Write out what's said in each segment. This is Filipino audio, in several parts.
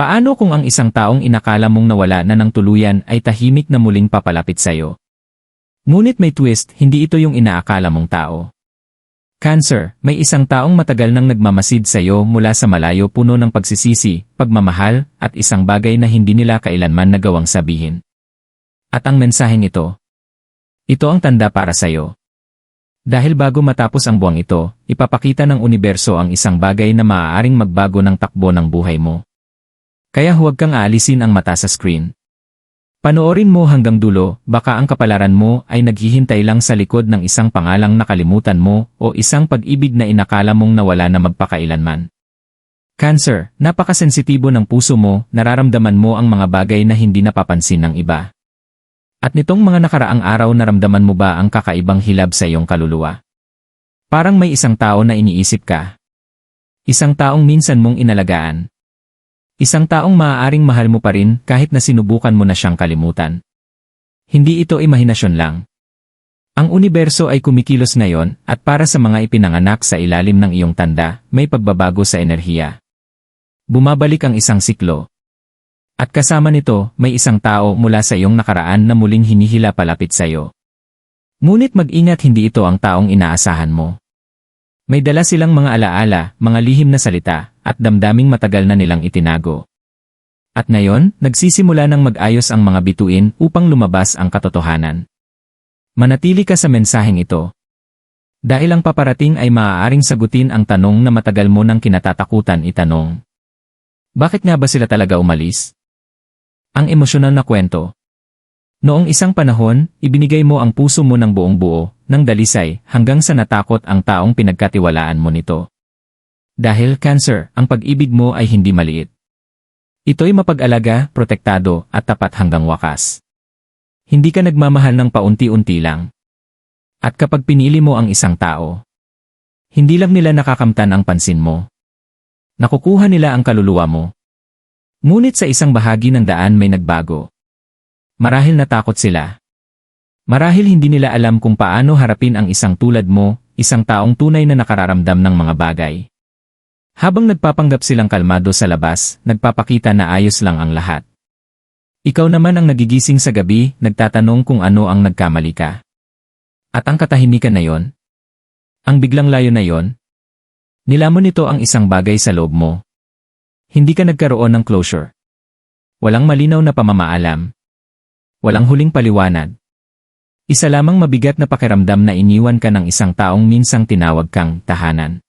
Paano kung ang isang taong inakala mong nawala na ng tuluyan ay tahimik na muling papalapit sa'yo? Ngunit may twist, hindi ito yung inaakala mong tao. Cancer, may isang taong matagal nang nagmamasid sa iyo mula sa malayo puno ng pagsisisi, pagmamahal, at isang bagay na hindi nila kailanman nagawang sabihin. At ang mensaheng ito, ito ang tanda para sa iyo. Dahil bago matapos ang buwang ito, ipapakita ng universo ang isang bagay na maaaring magbago ng takbo ng buhay mo. Kaya huwag kang aalisin ang mata sa screen. Panoorin mo hanggang dulo, baka ang kapalaran mo ay naghihintay lang sa likod ng isang pangalang nakalimutan mo o isang pag-ibig na inakala mong nawala na magpakailanman. Cancer, napakasensitibo ng puso mo, nararamdaman mo ang mga bagay na hindi napapansin ng iba. At nitong mga nakaraang araw naramdaman mo ba ang kakaibang hilab sa iyong kaluluwa? Parang may isang tao na iniisip ka. Isang taong minsan mong inalagaan, Isang taong maaaring mahal mo pa rin kahit na sinubukan mo na siyang kalimutan. Hindi ito imahinasyon lang. Ang universo ay kumikilos ngayon at para sa mga ipinanganak sa ilalim ng iyong tanda, may pagbabago sa enerhiya. Bumabalik ang isang siklo. At kasama nito, may isang tao mula sa iyong nakaraan na muling hinihila palapit sa iyo. Ngunit mag-ingat hindi ito ang taong inaasahan mo. May dala silang mga alaala, mga lihim na salita, at damdaming matagal na nilang itinago. At ngayon, nagsisimula ng mag-ayos ang mga bituin upang lumabas ang katotohanan. Manatili ka sa mensaheng ito. Dahil ang paparating ay maaaring sagutin ang tanong na matagal mo nang kinatatakutan itanong. Bakit nga ba sila talaga umalis? Ang emosyonal na kwento. Noong isang panahon, ibinigay mo ang puso mo ng buong buo, ng dalisay, hanggang sa natakot ang taong pinagkatiwalaan mo nito. Dahil cancer, ang pag-ibig mo ay hindi maliit. Ito'y mapag-alaga, protektado, at tapat hanggang wakas. Hindi ka nagmamahal ng paunti-unti lang. At kapag pinili mo ang isang tao, hindi lang nila nakakamtan ang pansin mo. Nakukuha nila ang kaluluwa mo. Ngunit sa isang bahagi ng daan may nagbago. Marahil natakot sila. Marahil hindi nila alam kung paano harapin ang isang tulad mo, isang taong tunay na nakararamdam ng mga bagay. Habang nagpapanggap silang kalmado sa labas, nagpapakita na ayos lang ang lahat. Ikaw naman ang nagigising sa gabi, nagtatanong kung ano ang nagkamali ka. At ang katahimikan na yon? Ang biglang layo na yon? Nilamon nito ang isang bagay sa loob mo. Hindi ka nagkaroon ng closure. Walang malinaw na pamamaalam. Walang huling paliwanag. Isa lamang mabigat na pakiramdam na iniwan ka ng isang taong minsang tinawag kang tahanan.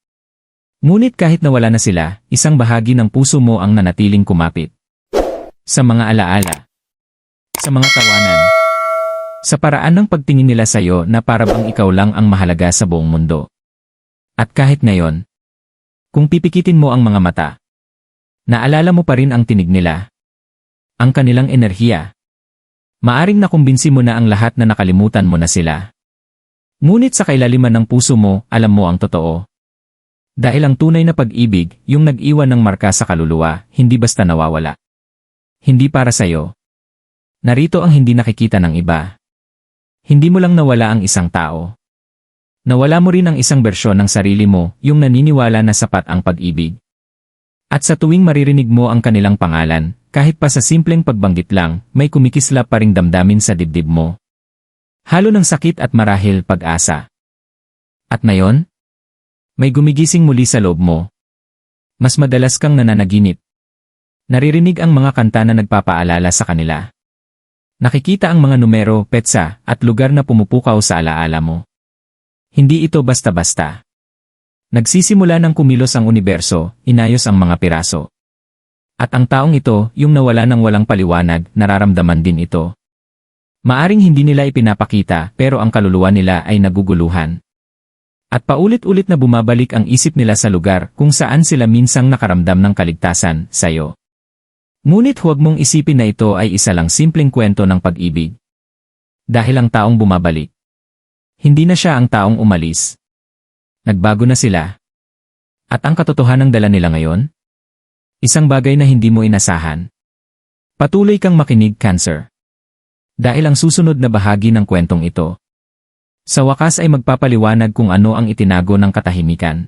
Ngunit kahit nawala na sila, isang bahagi ng puso mo ang nanatiling kumapit. Sa mga alaala. Sa mga tawanan. Sa paraan ng pagtingin nila sa iyo na para bang ikaw lang ang mahalaga sa buong mundo. At kahit ngayon, kung pipikitin mo ang mga mata, naalala mo pa rin ang tinig nila. Ang kanilang enerhiya. Maaring nakumbinsi mo na ang lahat na nakalimutan mo na sila. Ngunit sa kailaliman ng puso mo, alam mo ang totoo. Dahil ang tunay na pag-ibig, yung nag-iwan ng marka sa kaluluwa, hindi basta nawawala. Hindi para sa'yo. Narito ang hindi nakikita ng iba. Hindi mo lang nawala ang isang tao. Nawala mo rin ang isang bersyon ng sarili mo, yung naniniwala na sapat ang pag-ibig. At sa tuwing maririnig mo ang kanilang pangalan, kahit pa sa simpleng pagbanggit lang, may kumikislap pa ring damdamin sa dibdib mo. Halo ng sakit at marahil pag-asa. At ngayon, may gumigising muli sa loob mo. Mas madalas kang nananaginip. Naririnig ang mga kanta na nagpapaalala sa kanila. Nakikita ang mga numero, petsa, at lugar na pumupukaw sa alaala mo. Hindi ito basta-basta. Nagsisimula ng kumilos ang universo, inayos ang mga piraso. At ang taong ito, yung nawala ng walang paliwanag, nararamdaman din ito. Maaring hindi nila ipinapakita pero ang kaluluwa nila ay naguguluhan. At paulit-ulit na bumabalik ang isip nila sa lugar kung saan sila minsang nakaramdam ng kaligtasan, sayo. Ngunit huwag mong isipin na ito ay isa lang simpleng kwento ng pag-ibig. Dahil ang taong bumabalik. Hindi na siya ang taong umalis. Nagbago na sila. At ang katotohanan ng dala nila ngayon? Isang bagay na hindi mo inasahan. Patuloy kang makinig, Cancer. Dahil ang susunod na bahagi ng kwentong ito, sa wakas ay magpapaliwanag kung ano ang itinago ng katahimikan.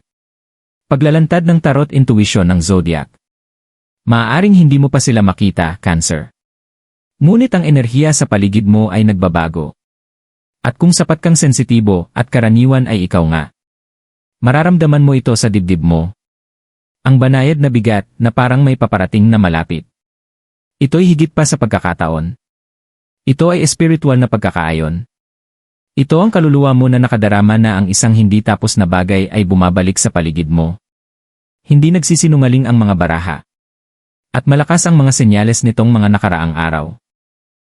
Paglalantad ng tarot intuition ng zodiac. Maaaring hindi mo pa sila makita, Cancer. Ngunit ang enerhiya sa paligid mo ay nagbabago. At kung sapat kang sensitibo at karaniwan ay ikaw nga. Mararamdaman mo ito sa dibdib mo. Ang banayad na bigat na parang may paparating na malapit. Ito'y higit pa sa pagkakataon. Ito ay espiritual na pagkakaayon. Ito ang kaluluwa mo na nakadarama na ang isang hindi tapos na bagay ay bumabalik sa paligid mo. Hindi nagsisinungaling ang mga baraha. At malakas ang mga senyales nitong mga nakaraang araw.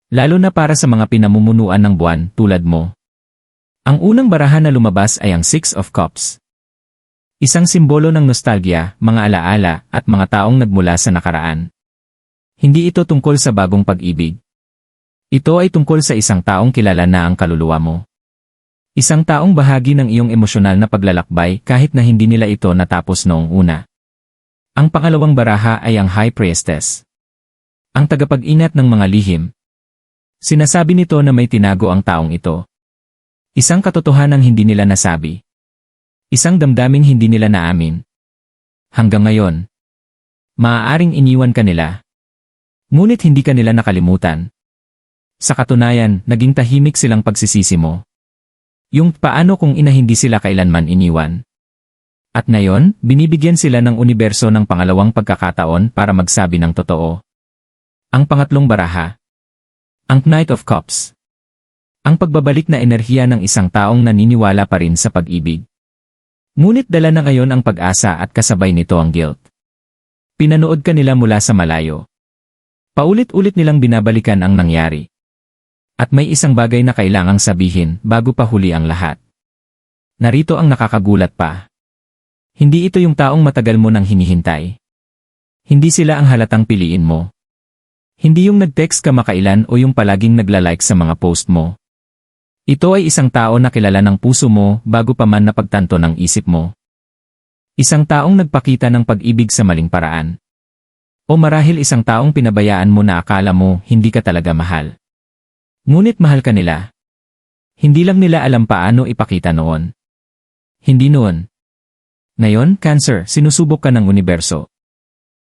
Lalo na para sa mga pinamumunuan ng buwan tulad mo. Ang unang baraha na lumabas ay ang Six of Cups. Isang simbolo ng nostalgia, mga alaala, at mga taong nagmula sa nakaraan. Hindi ito tungkol sa bagong pag-ibig. Ito ay tungkol sa isang taong kilala na ang kaluluwa mo. Isang taong bahagi ng iyong emosyonal na paglalakbay kahit na hindi nila ito natapos noong una. Ang pangalawang baraha ay ang High Priestess. Ang tagapag-inat ng mga lihim, Sinasabi nito na may tinago ang taong ito. Isang katotohanang hindi nila nasabi. Isang damdaming hindi nila naamin. Hanggang ngayon. Maaaring iniwan ka nila. Ngunit hindi ka nila nakalimutan. Sa katunayan, naging tahimik silang pagsisisi mo. Yung paano kung ina hindi sila kailanman iniwan. At ngayon, binibigyan sila ng universo ng pangalawang pagkakataon para magsabi ng totoo. Ang pangatlong baraha, ang Knight of Cups. Ang pagbabalik na enerhiya ng isang taong naniniwala pa rin sa pag-ibig. Ngunit dala na ngayon ang pag-asa at kasabay nito ang guilt. Pinanood ka nila mula sa malayo. Paulit-ulit nilang binabalikan ang nangyari. At may isang bagay na kailangang sabihin bago pa huli ang lahat. Narito ang nakakagulat pa. Hindi ito yung taong matagal mo nang hinihintay. Hindi sila ang halatang piliin mo. Hindi yung nag-text ka makailan o yung palaging nagla-like sa mga post mo. Ito ay isang tao na kilala ng puso mo bago pa man napagtanto ng isip mo. Isang taong nagpakita ng pag-ibig sa maling paraan. O marahil isang taong pinabayaan mo na akala mo hindi ka talaga mahal. Ngunit mahal ka nila. Hindi lang nila alam paano ipakita noon. Hindi noon. Ngayon, Cancer, sinusubok ka ng universo.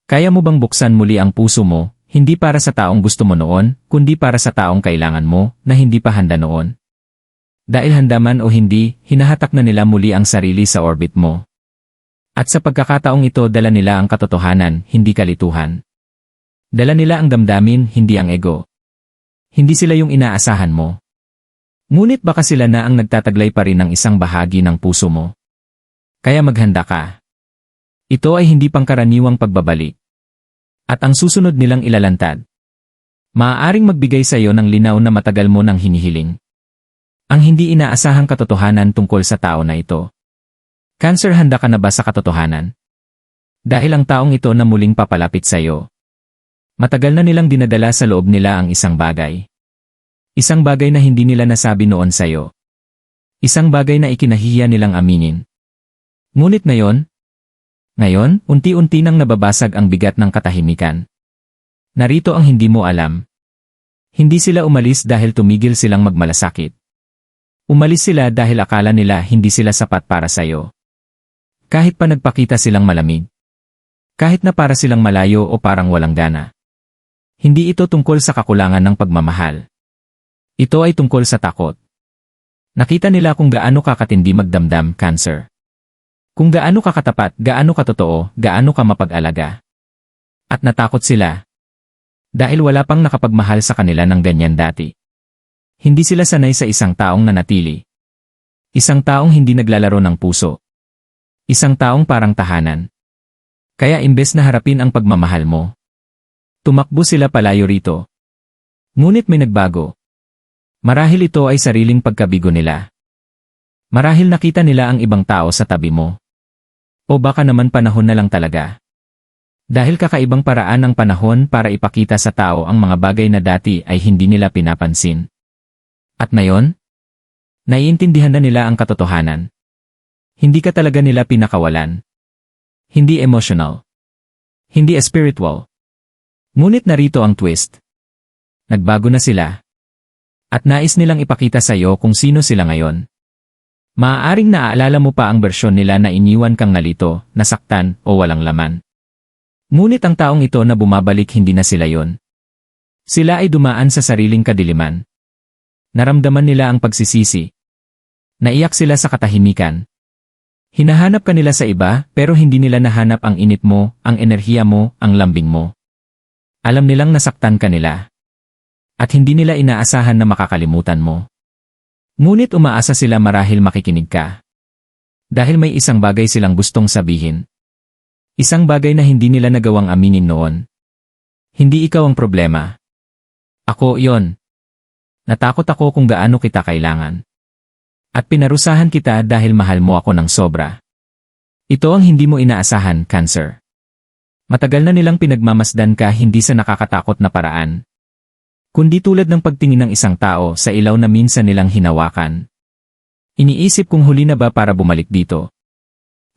Kaya mo bang buksan muli ang puso mo hindi para sa taong gusto mo noon, kundi para sa taong kailangan mo, na hindi pa handa noon. Dahil handa man o hindi, hinahatak na nila muli ang sarili sa orbit mo. At sa pagkakataong ito dala nila ang katotohanan, hindi kalituhan. Dala nila ang damdamin, hindi ang ego. Hindi sila yung inaasahan mo. Ngunit baka sila na ang nagtataglay pa rin ng isang bahagi ng puso mo. Kaya maghanda ka. Ito ay hindi pangkaraniwang pagbabalik at ang susunod nilang ilalantad. Maaaring magbigay sa iyo ng linaw na matagal mo nang hinihiling. Ang hindi inaasahang katotohanan tungkol sa tao na ito. Cancer handa ka na ba sa katotohanan? Dahil ang taong ito na muling papalapit sa iyo. Matagal na nilang dinadala sa loob nila ang isang bagay. Isang bagay na hindi nila nasabi noon sa iyo. Isang bagay na ikinahihiya nilang aminin. Ngunit ngayon, ngayon, unti-unti nang nababasag ang bigat ng katahimikan. Narito ang hindi mo alam. Hindi sila umalis dahil tumigil silang magmalasakit. Umalis sila dahil akala nila hindi sila sapat para sa'yo. Kahit pa nagpakita silang malamig. Kahit na para silang malayo o parang walang gana. Hindi ito tungkol sa kakulangan ng pagmamahal. Ito ay tungkol sa takot. Nakita nila kung gaano kakatindi magdamdam, cancer. Kung gaano ka katapat, gaano ka totoo, gaano ka mapag-alaga. At natakot sila. Dahil wala pang nakapagmahal sa kanila ng ganyan dati. Hindi sila sanay sa isang taong nanatili. Isang taong hindi naglalaro ng puso. Isang taong parang tahanan. Kaya imbes na harapin ang pagmamahal mo. Tumakbo sila palayo rito. Ngunit may nagbago. Marahil ito ay sariling pagkabigo nila. Marahil nakita nila ang ibang tao sa tabi mo. O baka naman panahon na lang talaga. Dahil kakaibang paraan ng panahon para ipakita sa tao ang mga bagay na dati ay hindi nila pinapansin. At ngayon, naiintindihan na nila ang katotohanan. Hindi ka talaga nila pinakawalan. Hindi emotional. Hindi spiritual. Ngunit narito ang twist. Nagbago na sila. At nais nilang ipakita sa iyo kung sino sila ngayon. Maaaring naaalala mo pa ang bersyon nila na iniwan kang nalito, nasaktan, o walang laman. Ngunit ang taong ito na bumabalik hindi na sila yon. Sila ay dumaan sa sariling kadiliman. Naramdaman nila ang pagsisisi. Naiyak sila sa katahimikan. Hinahanap ka nila sa iba pero hindi nila nahanap ang init mo, ang enerhiya mo, ang lambing mo. Alam nilang nasaktan ka nila. At hindi nila inaasahan na makakalimutan mo. Ngunit umaasa sila marahil makikinig ka. Dahil may isang bagay silang gustong sabihin. Isang bagay na hindi nila nagawang aminin noon. Hindi ikaw ang problema. Ako yon. Natakot ako kung gaano kita kailangan. At pinarusahan kita dahil mahal mo ako ng sobra. Ito ang hindi mo inaasahan, cancer. Matagal na nilang pinagmamasdan ka hindi sa nakakatakot na paraan. Kundi tulad ng pagtingin ng isang tao sa ilaw na minsan nilang hinawakan. Iniisip kung huli na ba para bumalik dito.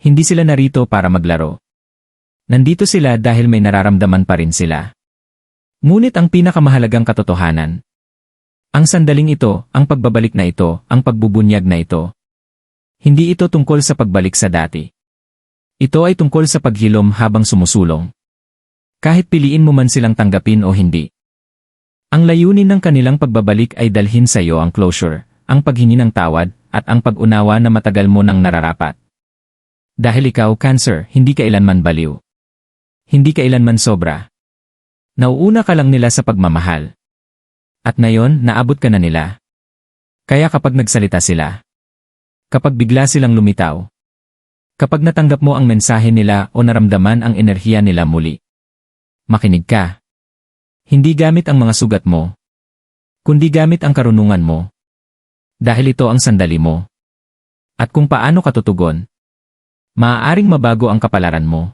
Hindi sila narito para maglaro. Nandito sila dahil may nararamdaman pa rin sila. Ngunit ang pinakamahalagang katotohanan, ang sandaling ito, ang pagbabalik na ito, ang pagbubunyag na ito. Hindi ito tungkol sa pagbalik sa dati. Ito ay tungkol sa paghilom habang sumusulong. Kahit piliin mo man silang tanggapin o hindi. Ang layunin ng kanilang pagbabalik ay dalhin sa iyo ang closure, ang paghingi ng tawad, at ang pag-unawa na matagal mo nang nararapat. Dahil ikaw, cancer, hindi kailanman baliw. Hindi kailanman sobra. Nauuna ka lang nila sa pagmamahal. At ngayon, naabot ka na nila. Kaya kapag nagsalita sila, kapag bigla silang lumitaw, kapag natanggap mo ang mensahe nila o naramdaman ang enerhiya nila muli, makinig ka. Hindi gamit ang mga sugat mo, kundi gamit ang karunungan mo. Dahil ito ang sandali mo. At kung paano ka tutugon, maaaring mabago ang kapalaran mo.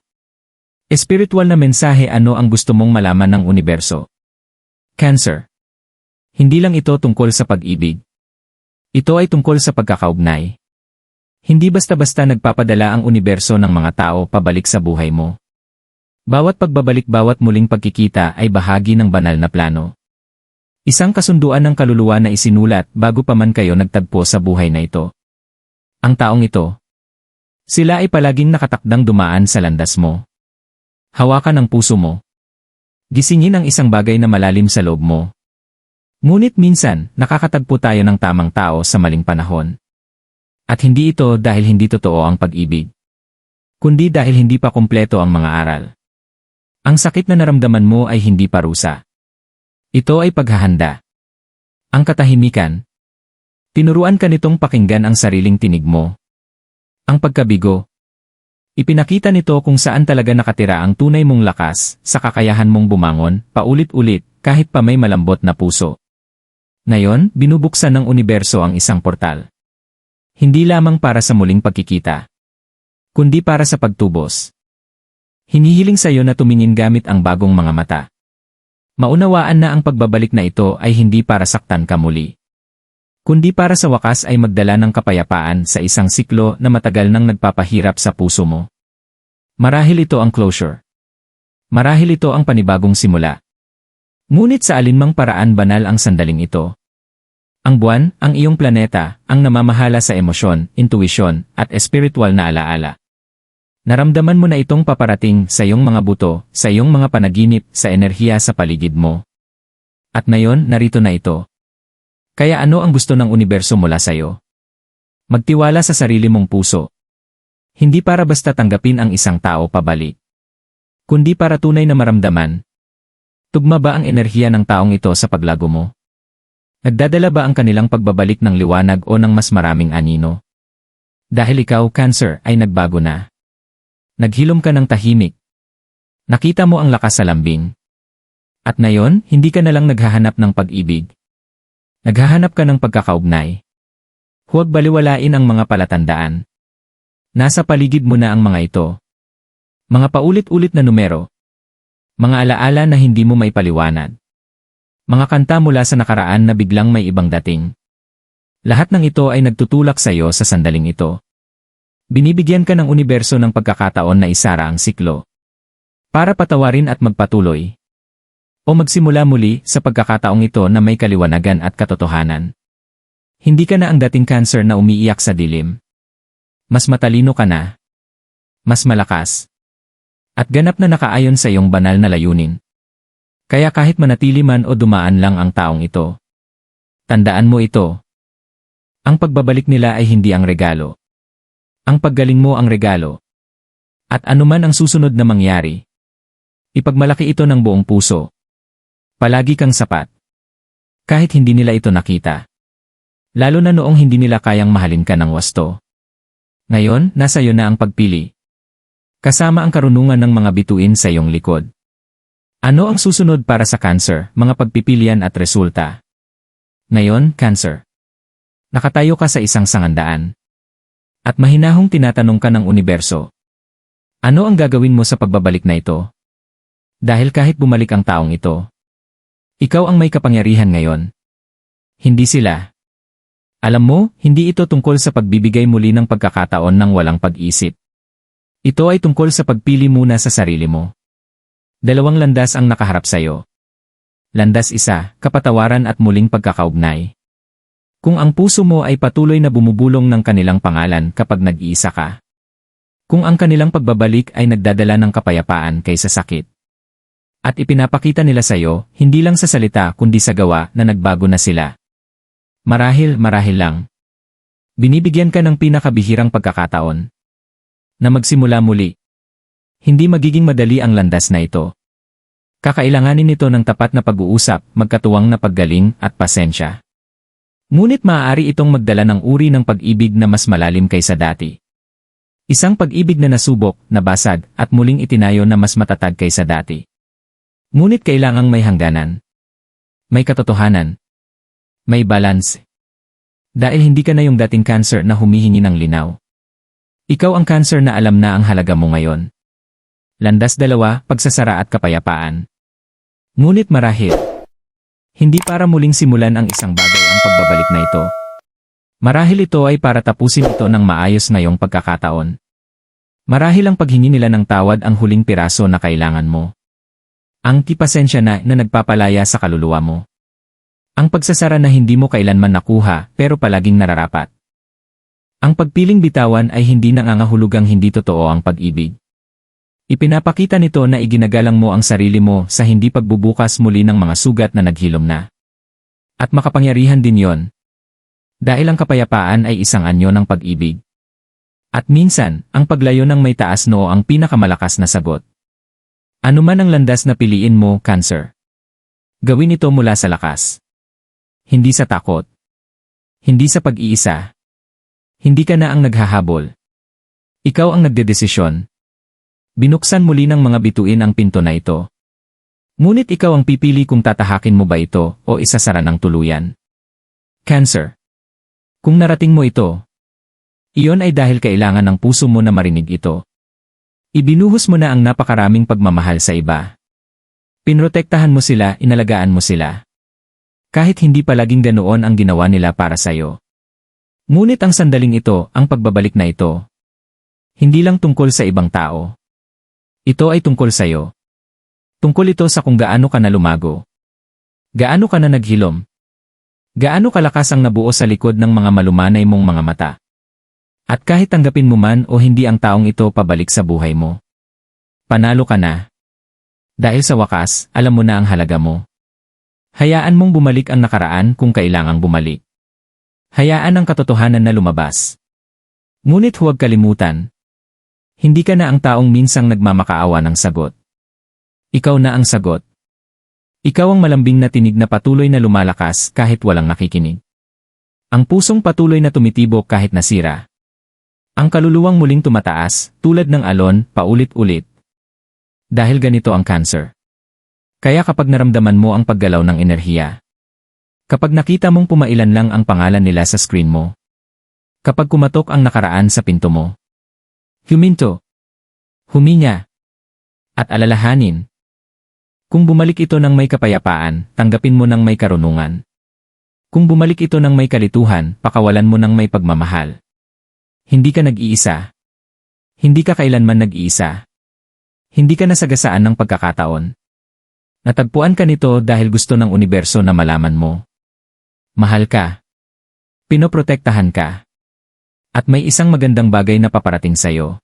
Espiritual na mensahe ano ang gusto mong malaman ng universo? Cancer. Hindi lang ito tungkol sa pag-ibig. Ito ay tungkol sa pagkakaugnay. Hindi basta-basta nagpapadala ang universo ng mga tao pabalik sa buhay mo. Bawat pagbabalik bawat muling pagkikita ay bahagi ng banal na plano. Isang kasunduan ng kaluluwa na isinulat bago pa man kayo nagtagpo sa buhay na ito. Ang taong ito. Sila ay palaging nakatakdang dumaan sa landas mo. Hawakan ang puso mo. Gisingin ang isang bagay na malalim sa loob mo. Ngunit minsan, nakakatagpo tayo ng tamang tao sa maling panahon. At hindi ito dahil hindi totoo ang pag-ibig. Kundi dahil hindi pa kumpleto ang mga aral. Ang sakit na naramdaman mo ay hindi parusa. Ito ay paghahanda. Ang katahimikan. Tinuruan ka nitong pakinggan ang sariling tinig mo. Ang pagkabigo. Ipinakita nito kung saan talaga nakatira ang tunay mong lakas sa kakayahan mong bumangon, paulit-ulit, kahit pa may malambot na puso. Ngayon, binubuksan ng universo ang isang portal. Hindi lamang para sa muling pagkikita, kundi para sa pagtubos. Hinihiling sa iyo na tumingin gamit ang bagong mga mata. Maunawaan na ang pagbabalik na ito ay hindi para saktan ka muli. Kundi para sa wakas ay magdala ng kapayapaan sa isang siklo na matagal nang nagpapahirap sa puso mo. Marahil ito ang closure. Marahil ito ang panibagong simula. Ngunit sa alinmang paraan banal ang sandaling ito. Ang buwan, ang iyong planeta, ang namamahala sa emosyon, intuisyon, at espiritual na alaala. Naramdaman mo na itong paparating sa iyong mga buto, sa iyong mga panaginip, sa enerhiya sa paligid mo. At ngayon, narito na ito. Kaya ano ang gusto ng universo mula sa iyo? Magtiwala sa sarili mong puso. Hindi para basta tanggapin ang isang tao pabalik. Kundi para tunay na maramdaman, Tugma ba ang enerhiya ng taong ito sa paglago mo? Nagdadala ba ang kanilang pagbabalik ng liwanag o ng mas maraming anino? Dahil ikaw, Cancer, ay nagbago na. Naghilom ka ng tahimik. Nakita mo ang lakas sa lambing. At ngayon, hindi ka na lang naghahanap ng pag-ibig. Naghahanap ka ng pagkakaugnay. Huwag baliwalain ang mga palatandaan. Nasa paligid mo na ang mga ito. Mga paulit-ulit na numero, mga alaala na hindi mo may paliwanag. Mga kanta mula sa nakaraan na biglang may ibang dating. Lahat ng ito ay nagtutulak sa iyo sa sandaling ito. Binibigyan ka ng universo ng pagkakataon na isara ang siklo. Para patawarin at magpatuloy. O magsimula muli sa pagkakataong ito na may kaliwanagan at katotohanan. Hindi ka na ang dating cancer na umiiyak sa dilim. Mas matalino ka na. Mas malakas At ganap na nakaayon sa iyong banal na layunin. Kaya kahit manatili man o dumaan lang ang taong ito. Tandaan mo ito. Ang pagbabalik nila ay hindi ang regalo. Ang paggaling mo ang regalo. At anuman ang susunod na mangyari. Ipagmalaki ito ng buong puso. Palagi kang sapat. Kahit hindi nila ito nakita. Lalo na noong hindi nila kayang mahalin ka ng wasto. Ngayon, nasa iyo na ang pagpili. Kasama ang karunungan ng mga bituin sa iyong likod. Ano ang susunod para sa cancer, mga pagpipilian at resulta? Ngayon, cancer. Nakatayo ka sa isang sangandaan. At mahinahong tinatanong ka ng universo. Ano ang gagawin mo sa pagbabalik na ito? Dahil kahit bumalik ang taong ito, ikaw ang may kapangyarihan ngayon. Hindi sila. Alam mo, hindi ito tungkol sa pagbibigay muli ng pagkakataon ng walang pag-isip. Ito ay tungkol sa pagpili muna sa sarili mo. Dalawang landas ang nakaharap sa iyo. Landas isa, kapatawaran at muling pagkakaugnay. Kung ang puso mo ay patuloy na bumubulong ng kanilang pangalan kapag nag-iisa ka. Kung ang kanilang pagbabalik ay nagdadala ng kapayapaan kaysa sakit. At ipinapakita nila sa iyo, hindi lang sa salita kundi sa gawa na nagbago na sila. Marahil, marahil lang. Binibigyan ka ng pinakabihirang pagkakataon. Na magsimula muli. Hindi magiging madali ang landas na ito. Kakailanganin nito ng tapat na pag-uusap, magkatuwang na paggaling, at pasensya. Ngunit maaari itong magdala ng uri ng pag-ibig na mas malalim kaysa dati. Isang pag-ibig na nasubok, nabasag, at muling itinayo na mas matatag kaysa dati. Ngunit kailangang may hangganan. May katotohanan. May balance. Dahil hindi ka na yung dating cancer na humihingi ng linaw. Ikaw ang cancer na alam na ang halaga mo ngayon. Landas dalawa, pagsasara at kapayapaan. Ngunit marahil, hindi para muling simulan ang isang bagay ang pagbabalik na ito. Marahil ito ay para tapusin ito ng maayos ngayong pagkakataon. Marahil ang paghingi nila ng tawad ang huling piraso na kailangan mo. Ang kipasensya na na nagpapalaya sa kaluluwa mo. Ang pagsasara na hindi mo kailanman nakuha pero palaging nararapat. Ang pagpiling bitawan ay hindi nangangahulugang hindi totoo ang pag-ibig. Ipinapakita nito na iginagalang mo ang sarili mo sa hindi pagbubukas muli ng mga sugat na naghilom na. At makapangyarihan din yon. Dahil ang kapayapaan ay isang anyo ng pag-ibig. At minsan, ang paglayo ng may taas noo ang pinakamalakas na sagot. Ano man ang landas na piliin mo, cancer. Gawin ito mula sa lakas. Hindi sa takot. Hindi sa pag-iisa. Hindi ka na ang naghahabol. Ikaw ang nagdedesisyon. Binuksan muli ng mga bituin ang pinto na ito. Ngunit ikaw ang pipili kung tatahakin mo ba ito o isasara ng tuluyan. Cancer. Kung narating mo ito, iyon ay dahil kailangan ng puso mo na marinig ito. Ibinuhos mo na ang napakaraming pagmamahal sa iba. Pinrotektahan mo sila, inalagaan mo sila. Kahit hindi palaging ganoon ang ginawa nila para sa'yo. Ngunit ang sandaling ito, ang pagbabalik na ito, hindi lang tungkol sa ibang tao. Ito ay tungkol sa'yo. Tungkol ito sa kung gaano ka na lumago. Gaano ka na naghilom. Gaano kalakas ang nabuo sa likod ng mga malumanay mong mga mata. At kahit tanggapin mo man o hindi ang taong ito pabalik sa buhay mo. Panalo ka na. Dahil sa wakas, alam mo na ang halaga mo. Hayaan mong bumalik ang nakaraan kung kailangang bumalik. Hayaan ang katotohanan na lumabas. Ngunit huwag kalimutan. Hindi ka na ang taong minsang nagmamakaawa ng sagot. Ikaw na ang sagot. Ikaw ang malambing na tinig na patuloy na lumalakas kahit walang nakikinig. Ang pusong patuloy na tumitibok kahit nasira. Ang kaluluwang muling tumataas, tulad ng alon, paulit-ulit. Dahil ganito ang cancer. Kaya kapag naramdaman mo ang paggalaw ng enerhiya, kapag nakita mong pumailan lang ang pangalan nila sa screen mo, kapag kumatok ang nakaraan sa pinto mo, huminto, huminga, at alalahanin. Kung bumalik ito ng may kapayapaan, tanggapin mo ng may karunungan. Kung bumalik ito ng may kalituhan, pakawalan mo ng may pagmamahal. Hindi ka nag-iisa. Hindi ka kailanman nag-iisa. Hindi ka nasagasaan ng pagkakataon. Natagpuan ka nito dahil gusto ng universo na malaman mo. Mahal ka. Pinoprotektahan ka. At may isang magandang bagay na paparating sa'yo.